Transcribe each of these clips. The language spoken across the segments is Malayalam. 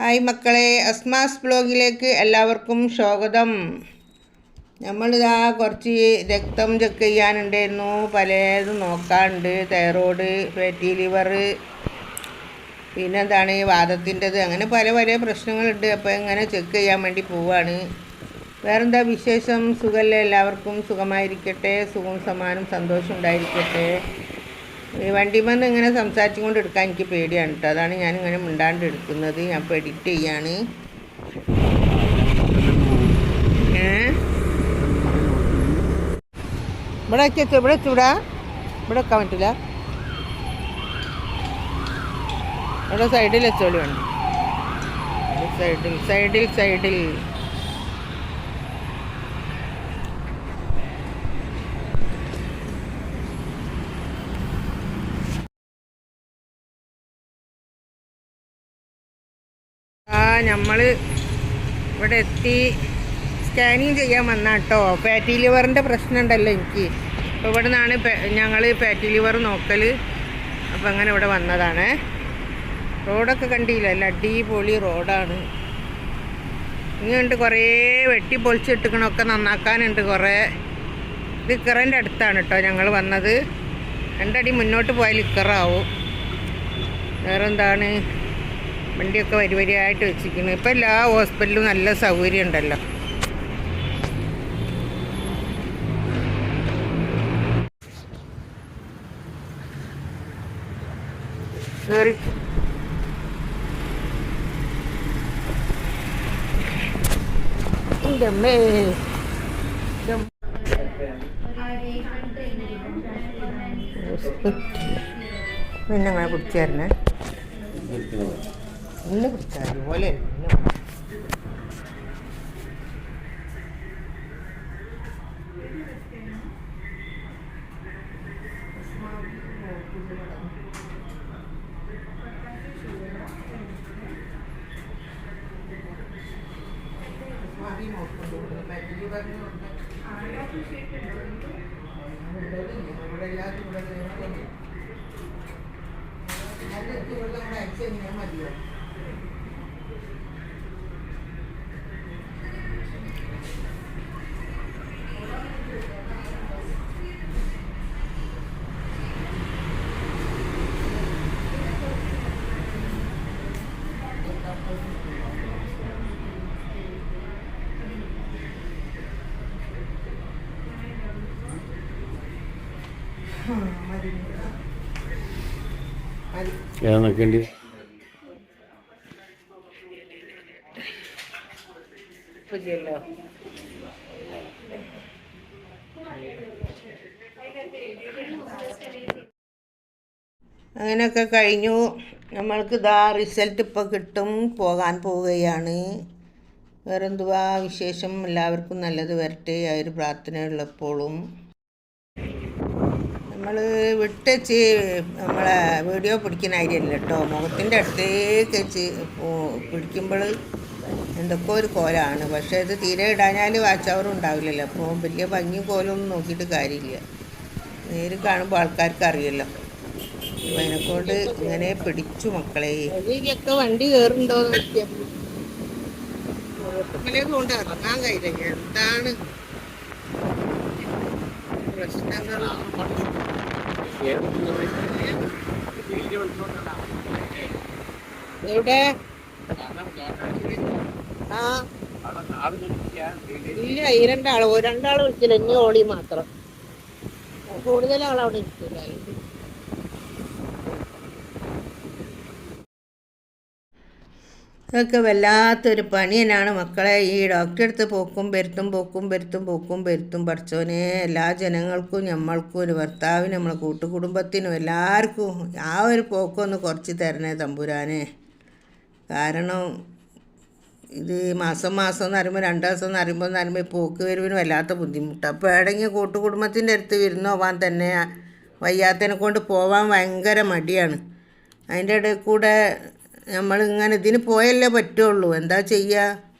ഹായ് മക്കളെ അസ്മാസ് ബ്ലോഗിലേക്ക് എല്ലാവർക്കും സ്വാഗതം. നമ്മളിതാ കുറച്ച് രക്തം ചെക്ക് ചെയ്യാനുണ്ടായിരുന്നു. പലതും നോക്കാനുണ്ട് തൈറോയ്ഡ് ഫാറ്റി ലിവർ പിന്നെന്താണ് വാദത്തിന്റെത്. അങ്ങനെ പല പല പ്രശ്നങ്ങളുണ്ട്. അപ്പോൾ ഇങ്ങനെ ചെക്ക് ചെയ്യാൻ വേണ്ടി പോവാണ്. വേറെന്താ വിശേഷം? സുഖമല്ലേ എല്ലാവർക്കും സുഖമായിരിക്കട്ടെ? സുഖം സമാനം സന്തോഷം ഉണ്ടായിരിക്കട്ടെ ഈ വണ്ടിമന്ന് ഇങ്ങനെ സംസാരിച്ചുകൊണ്ട് എടുക്കാൻ എനിക്ക് പേടിയാണ് കേട്ടോ അതാണ് ഞാൻ ഇങ്ങനെ മിണ്ടാണ്ട് എടുക്കുന്നത് ഞാൻ ഇപ്പോൾ എഡിറ്റ് ചെയ്യാണ്. ഇവിടെ വെച്ച ഇവിടെ ചൂടാ ഇവിടെ. വെക്കാൻ പറ്റില്ല. ഇവിടെ സൈഡിൽ വെച്ചോളി വേണം സൈഡിൽ സൈഡിൽ സൈഡിൽ നമ്മൾ ഇവിടെ എത്തി സ്കാനിങ് ചെയ്യാൻ വന്ന കേട്ടോ ഫാറ്റി ലിവറിന്റെ പ്രശ്നം ഉണ്ടല്ലോ എനിക്ക്. അപ്പോൾ ഇവിടെ നിന്നാണ് ഞങ്ങൾ ഫാറ്റി ലിവർ നോക്കൽ അപ്പോൾ അങ്ങനെ ഇവിടെ വന്നതാണ്. റോഡൊക്കെ കണ്ടില്ല? അല്ല അടിപൊളി റോഡാണ്. ഇങ്ങോട്ട് കുറേ വെട്ടി പൊളിച്ചിട്ടിക്കണൊക്കെ നന്നാക്കാനുണ്ട് കുറേ. ഇത് ഇക്കറിന്റെ അടുത്താണ് കേട്ടോ ഞങ്ങൾ വന്നത്. രണ്ടടി മുന്നോട്ട് പോയാൽ ഇക്കറാവും. വേറെന്താണ്? വണ്ടിയൊക്കെ വരി വരിയായിട്ട് വെച്ചിരിക്കുന്നു. ഇപ്പം എല്ലാ ഹോസ്പിറ്റലിലും നല്ല സൗകര്യം ഉണ്ടല്ലോ. കയറി എന്റെ അമ്മേ. എന്റെ അമ്മ. ഇന്ന് പിടിച്ചാൽ അതുപോലെ മതിയോ മതി മതി ഏതാ നോക്കേണ്ടി. മതിയല്ലോ അങ്ങനെയൊക്കെ കഴിഞ്ഞു. നമ്മൾക്ക് ഇതാ റിസൾട്ട് ഇപ്പോൾ കിട്ടും. പോകാൻ പോവുകയാണ്. വേറെന്തുവാ വിശേഷം? എല്ലാവർക്കും നല്ലത് വരട്ടെ. ആ ഒരു പ്രാർത്ഥനയുള്ളപ്പോഴും. നമ്മൾ വിട്ടച്ച് നമ്മളെ വീഡിയോ പിടിക്കുന്ന അരിയല്ല കേട്ടോ. മുഖത്തിന്റെ അടുത്തേക്ക് വെച്ച് പിടിക്കുമ്പോൾ എന്തൊക്കെ ഒരു കോലാണ്. പക്ഷേ ഇത് തീരെ ഇടാഞ്ഞാൽ വാച്ചവറും ഉണ്ടാവില്ലല്ലോ. അപ്പോൾ വലിയ ഭംഗി കോലൊന്നും നോക്കിയിട്ട് കാര്യമില്ല. നേര് കാണുമ്പോൾ ആൾക്കാർക്ക് അറിയല്ലോ. അതിനെക്കൊണ്ട് ഇങ്ങനെ പിടിച്ചു മക്കളെ. വണ്ടി കയറുണ്ടോ എന്താണ് പ്രശ്നങ്ങൾ? എവിടെ? ആ. ഇല്ല ഈ രണ്ടാൾ രണ്ടാൾ വിളിച്ചില്ല ഇനി ഓളി മാത്രം. കൂടുതൽ ആളവിടെ ഇരിക്കില്ല ഇതൊക്കെ വല്ലാത്തൊരു പണി തന്നെയാണ് മക്കളെ. ഈ ഡോക്ടറെ അടുത്ത് പോക്കും വരുത്തും പോക്കും വരുത്തും പോക്കും വരുത്തും. പഠിച്ചോനെ എല്ലാ ജനങ്ങൾക്കും നമ്മൾക്കും ഒരു ഭർത്താവിനും നമ്മളെ കൂട്ടുകുടുംബത്തിനും എല്ലാവർക്കും ആ ഒരു പോക്കൊന്ന് കുറച്ച് തരണേ തമ്പുരാനെ. കാരണം ഇത് മാസം മാസം എന്ന് പറയുമ്പോൾ രണ്ട് ദിവസം എന്ന് പറയുമ്പോൾ എന്ന് പറയുമ്പോൾ പോക്ക് വരുവിന് വല്ലാത്ത ബുദ്ധിമുട്ടാണ് അപ്പോൾ ഏടെങ്കിൽ കൂട്ടുകുടുംബത്തിന്റെ അടുത്ത് വിരുന്ന് പോകാൻ തന്നെ വയ്യാത്തതിനെ കൊണ്ട് പോകാൻ ഭയങ്കര മടിയാണ്. അതിന്റെ ഇടയിൽ കൂടെ നമ്മളിങ്ങനെ ഇതിന് പോയല്ലേ പറ്റുള്ളൂ. എന്താ ചെയ്യുക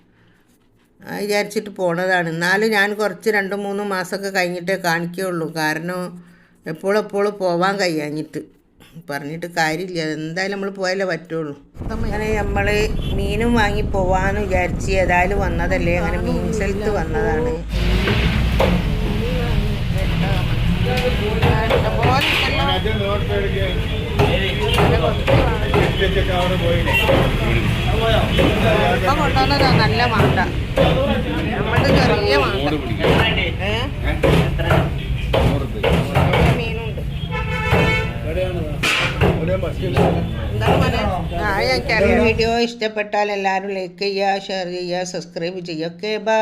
വിചാരിച്ചിട്ട് പോണതാണ്. എന്നാലും ഞാൻ കുറച്ച് രണ്ട് മൂന്ന് മാസമൊക്കെ കഴിഞ്ഞിട്ടേ കാണിക്കുകയുള്ളൂ കാരണം എപ്പോഴും എപ്പോഴും പോവാൻ കഴിയാഞ്ഞിട്ട്. പറഞ്ഞിട്ട് കാര്യമില്ല. എന്തായാലും നമ്മൾ പോയാലേ പറ്റുള്ളൂ. അങ്ങനെ നമ്മൾ മീനും വാങ്ങി പോവാന്ന് വിചാരിച്ച് ഏതായാലും വന്നതല്ലേ? അങ്ങനെ മീൻ സ്ഥലത്ത് വന്നതാണ്. ഇപ്പം കൊണ്ടുവന്നത് നല്ല മാണ്ട. നമ്മുടെ ചെറിയ മാണ്ട. മീനുണ്ട്. വീഡിയോ ഇഷ്ടപ്പെട്ടാൽ എല്ലാവരും ലൈക്ക് ചെയ്യുക ഷെയർ ചെയ്യുക സബ്സ്ക്രൈബ് ചെയ്യുക. Okay bye